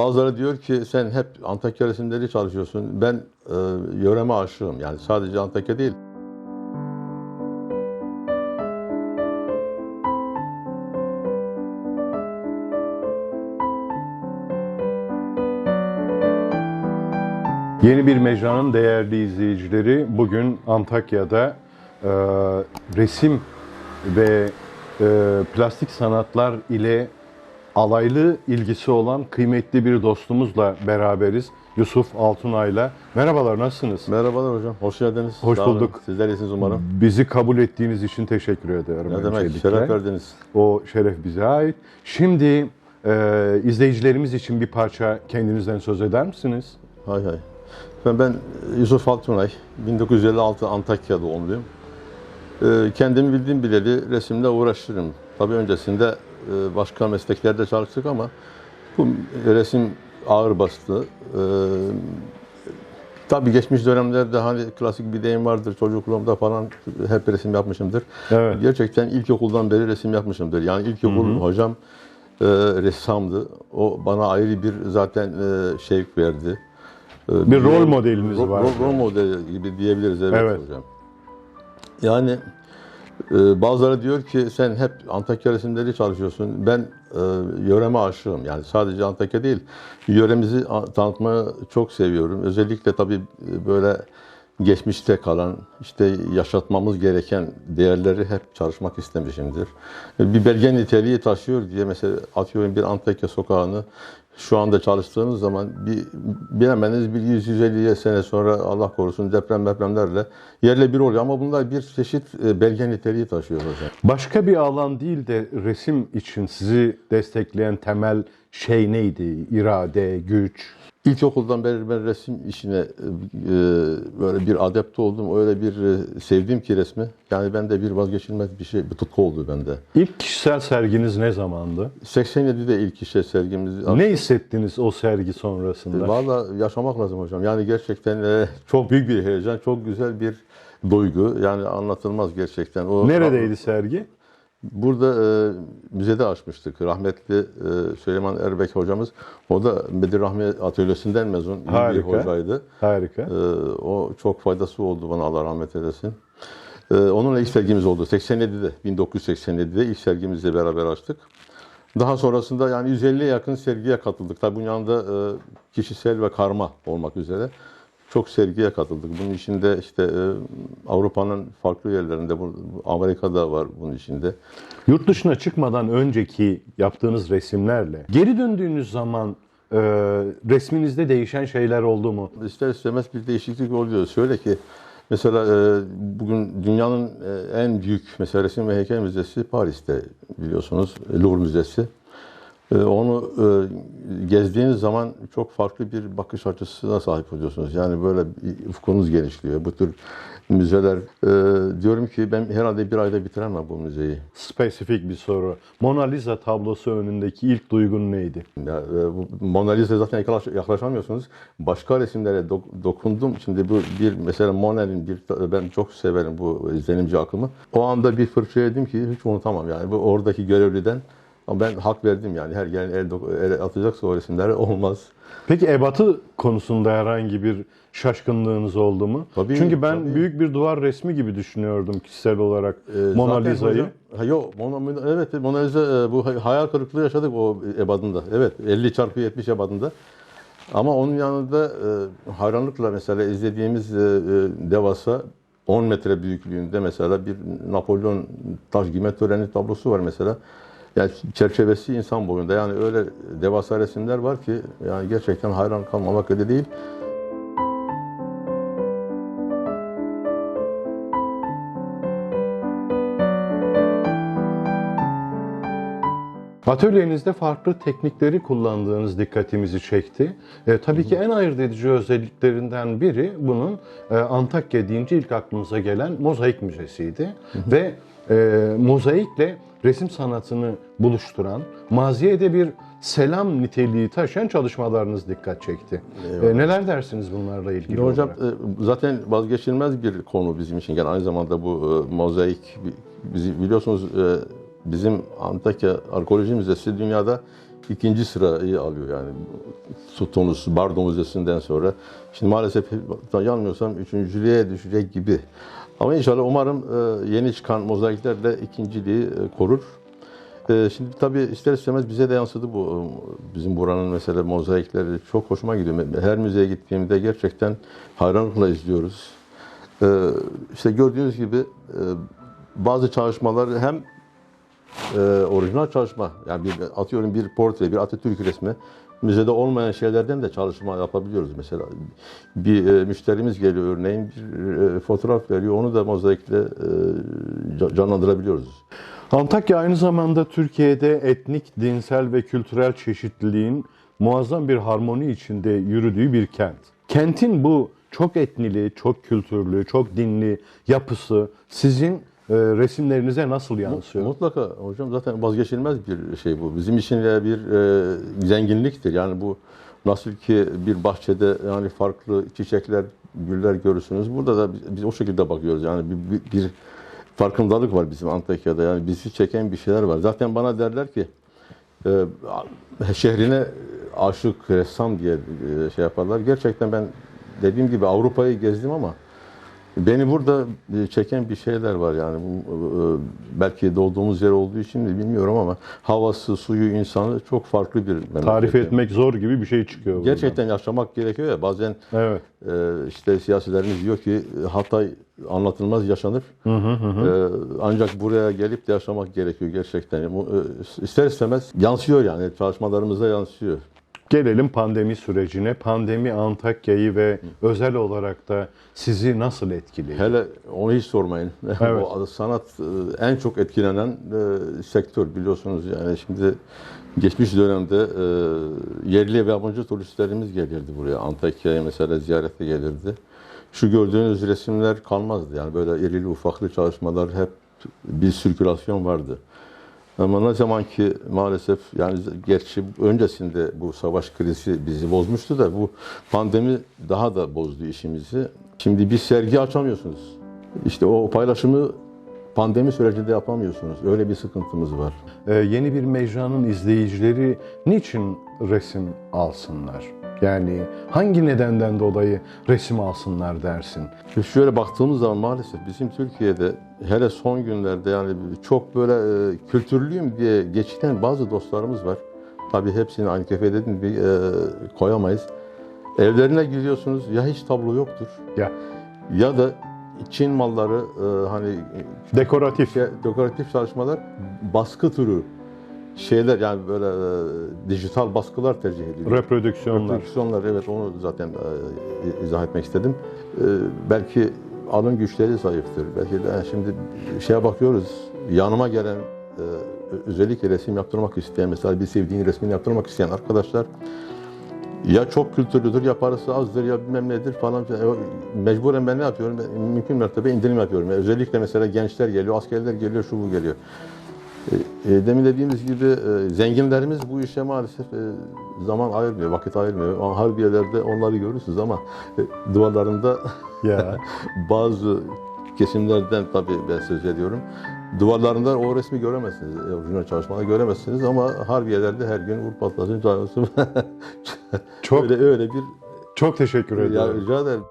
Bazıları diyor ki sen hep Antakya resimleri çalışıyorsun. Ben e, yöreme aşığım. Yani sadece Antakya değil. Yeni bir mecranın değerli izleyicileri bugün Antakya'da e, resim ve e, plastik sanatlar ile alaylı ilgisi olan kıymetli bir dostumuzla beraberiz. Yusuf Altunay'la. Merhabalar, nasılsınız? Merhabalar hocam. Hoş geldiniz. Hoş Sağ olun. bulduk. Sizler iyisiniz umarım. Bizi kabul ettiğiniz için teşekkür ederim. Ne demek? Şeref verdiniz. O şeref bize ait. Şimdi e, izleyicilerimiz için bir parça kendinizden söz eder misiniz? Hay hay. Ben, ben Yusuf Altunay. 1956 Antakya doğumluyum. Ee, kendimi bildiğim bileli resimle uğraşırım. Tabii öncesinde e, başka mesleklerde çalıştık ama bu resim ağır bastı. Ee, tabii geçmiş dönemlerde hani klasik bir deyim vardır çocukluğumda falan hep resim yapmışımdır. Evet. Gerçekten ilkokuldan beri resim yapmışımdır. Yani ilkokul hocam e, ressamdı. O bana ayrı bir zaten e, şevk verdi. E, Bir rol modeliniz rol, var. Rol, rol modeli gibi diyebiliriz evet, Evet. hocam. Yani bazıları diyor ki sen hep Antakya resimleri çalışıyorsun. Ben e, yöreme aşığım. Yani sadece Antakya değil. Yöremizi tanıtmayı çok seviyorum. Özellikle tabii e, böyle geçmişte kalan, işte yaşatmamız gereken değerleri hep çalışmak istemişimdir. E, Bir belge niteliği taşıyor diye mesela atıyorum bir Antakya sokağını şu anda çalıştığınız zaman bir bilemeniz bir 100-150 sene sonra Allah korusun deprem depremlerle yerle bir oluyor. Ama bunlar bir çeşit e, belge niteliği taşıyor hocam. Başka bir alan değil de resim için sizi destekleyen temel şey neydi? İrade, güç? İlkokuldan beri ben resim işine e, e, böyle bir adapte oldum. Öyle bir e, sevdim ki resmi. Yani bende bir vazgeçilmez bir şey, bir tutku oldu bende. İlk kişisel serginiz ne zamandı? 87'de ilk işe sergimiz. Ne hissettiniz o sergi sonrasında? Valla yaşamak lazım hocam. Yani gerçekten e, çok büyük bir heyecan, çok güzel bir duygu. Yani anlatılmaz gerçekten. O Neredeydi sergi? Burada e, müzede açmıştık. Rahmetli e, Süleyman Erbek hocamız. O da Bedir Rahmi Atölyesi'nden mezun iyi bir Harika. hocaydı. Harika. E, o çok faydası oldu bana Allah rahmet eylesin. E, onunla ilk sergimiz oldu. 87'de, 1987'de ilk sergimizle beraber açtık. Daha sonrasında yani 150'ye yakın sergiye katıldık. Tabii bunun yanında e, kişisel ve karma olmak üzere çok sergiye katıldık. Bunun içinde işte e, Avrupa'nın farklı yerlerinde, bu- Amerika'da var bunun içinde. Yurt dışına çıkmadan önceki yaptığınız resimlerle geri döndüğünüz zaman e, resminizde değişen şeyler oldu mu? İster istemez bir değişiklik oluyor. Şöyle ki mesela e, bugün dünyanın e, en büyük mesela resim ve heykel müzesi Paris'te biliyorsunuz Louvre Müzesi. E, Onu e, gezdiğiniz zaman çok farklı bir bakış açısına sahip oluyorsunuz. Yani böyle ufkunuz genişliyor. Bu tür müzeler e, diyorum ki ben herhalde bir ayda bitiremem bu müzeyi. Spesifik bir soru. Mona Lisa tablosu önündeki ilk duygun neydi? Ya, e, Mona Lisa'ya zaten yaklaş- yaklaşamıyorsunuz. Başka resimlere dok- dokundum. Şimdi bu bir mesela Monet'in bir ben çok severim bu izlenimci akımı. O anda bir fırça yedim ki hiç unutamam yani. Bu oradaki görevliden ama ben hak verdim yani. Her gelen el, el atacaksa o resimlere olmaz. Peki ebatı konusunda herhangi bir şaşkınlığınız oldu mu? Tabii, Çünkü ben tabii. büyük bir duvar resmi gibi düşünüyordum kişisel olarak Ee, Mona Lisa'yı. Ha, yok, Mona, evet Mona Lisa e, bu hay- hayal kırıklığı yaşadık o ebadında. Evet 50 çarpı 70 ebadında. Ama onun yanında e, hayranlıkla mesela izlediğimiz e, e, devasa 10 metre büyüklüğünde mesela bir Napolyon taş giyme töreni tablosu var mesela. Yani çerçevesi insan boyunda. Yani öyle devasa resimler var ki yani gerçekten hayran kalmamak öyle değil. Atölyenizde farklı teknikleri kullandığınız dikkatimizi çekti. E, tabii ki en ayırt edici özelliklerinden biri bunun e, Antakya deyince ilk aklımıza gelen mozaik müzesiydi. Ve e, mozaikle resim sanatını buluşturan, maziye de bir selam niteliği taşıyan çalışmalarınız dikkat çekti. E, neler dersiniz bunlarla ilgili Hocam olarak? e, zaten vazgeçilmez bir konu bizim için. Yani aynı zamanda bu e, mozaik bi- bizi biliyorsunuz e, bizim Antakya Arkeoloji Müzesi dünyada ikinci sırayı alıyor yani. Sutonus, Bardo Müzesi'nden sonra. Şimdi maalesef yanılmıyorsam üçüncülüğe düşecek gibi. Ama inşallah umarım e, yeni çıkan mozaiklerle ikinciliği e, korur. E, Şimdi tabii ister istemez bize de yansıdı bu. Bizim buranın mesela mozaikleri çok hoşuma gidiyor. Her müzeye gittiğimde gerçekten hayranlıkla izliyoruz. İşte gördüğünüz gibi bazı çalışmalar hem e, orijinal çalışma, yani bir, atıyorum bir portre, bir Atatürk resmi, müzede olmayan şeylerden de çalışma yapabiliyoruz. Mesela bir e, müşterimiz geliyor örneğin bir e, fotoğraf veriyor, onu da mozaikle e, ca- canlandırabiliyoruz. Antakya aynı zamanda Türkiye'de etnik, dinsel ve kültürel çeşitliliğin muazzam bir harmoni içinde yürüdüğü bir kent. Kentin bu çok etnili, çok kültürlü, çok dinli yapısı sizin resimlerinize nasıl yansıyor? Mutlaka hocam zaten vazgeçilmez bir şey bu. Bizim için de bir e, zenginliktir. Yani bu nasıl ki bir bahçede yani farklı çiçekler, güller görürsünüz. Burada da biz, biz o şekilde bakıyoruz. Yani bir, bir, bir farkındalık var bizim Antakya'da. Yani bizi çeken bir şeyler var. Zaten bana derler ki e, şehrine aşık ressam diye e, şey yaparlar. Gerçekten ben dediğim gibi Avrupa'yı gezdim ama Beni burada e, çeken bir şeyler var yani bu e, belki doğduğumuz yer olduğu için mi bilmiyorum ama havası, suyu, insanı çok farklı bir memleket. Tarif etmek zor gibi bir şey çıkıyor. buradan. Gerçekten yaşamak gerekiyor ya bazen Evet. e, işte siyasilerimiz diyor ki Hatay anlatılmaz yaşanır. E, ancak buraya gelip de yaşamak gerekiyor gerçekten. E, ister istemez yansıyor yani çalışmalarımıza yansıyor. Gelelim pandemi sürecine. Pandemi Antakya'yı ve özel olarak da sizi nasıl etkiledi? Hele onu hiç sormayın. Evet. o sanat e, en çok etkilenen e, sektör biliyorsunuz yani şimdi geçmiş dönemde e, yerli ve yabancı turistlerimiz gelirdi buraya. Antakya'ya mesela ziyarete gelirdi. Şu gördüğünüz resimler kalmazdı. Yani böyle irili ufaklı çalışmalar hep bir sirkülasyon vardı. Ama ne zaman ki maalesef yani gerçi öncesinde bu savaş krizi bizi bozmuştu da bu pandemi daha da bozdu işimizi. Şimdi bir sergi açamıyorsunuz. İşte o paylaşımı pandemi sürecinde yapamıyorsunuz. Öyle bir sıkıntımız var. Ee, yeni bir mecranın izleyicileri niçin resim alsınlar? Yani hangi nedenden dolayı resim alsınlar dersin? Şimdi şöyle baktığımız zaman maalesef bizim Türkiye'de hele son günlerde yani çok böyle e, kültürlüyüm diye geçinen bazı dostlarımız var. Tabii hepsini aynı kefede de, e, koyamayız. Evlerine gidiyorsunuz ya hiç tablo yoktur Ya ya da Çin malları e, hani dekoratif. şey, dekoratif çalışmalar baskı türü şeyler yani böyle e, dijital baskılar tercih ediliyor. Reprodüksiyonlar. Reprodüksiyonlar evet onu zaten e, izah etmek istedim. E, belki alın güçleri zayıftır. Belki de yani şimdi şeye bakıyoruz. Yanıma gelen e, özellikle resim yaptırmak isteyen mesela bir sevdiğin resmini yaptırmak isteyen arkadaşlar ya çok kültürlüdür ya parası azdır ya bilmem nedir falan. filan. E, Mecburen ben ne yapıyorum? Ben mümkün mertebe indirim yapıyorum. Yani özellikle mesela gençler geliyor, askerler geliyor, şu bu geliyor. E, e, demin dediğimiz gibi e, zenginlerimiz bu işe maalesef zaman ayırmıyor, vakit ayırmıyor. Harbiyelerde onları görürsünüz ama duvarlarında Ya. bazı kesimlerden tabii ben söz ediyorum. Duvarlarında o resmi göremezsiniz. Orijinal çalışmaları göremezsiniz ama harbiyelerde her gün Uğur Patlas'ın canlısı Çok öyle öyle bir çok teşekkür ya ederim. rica ederim.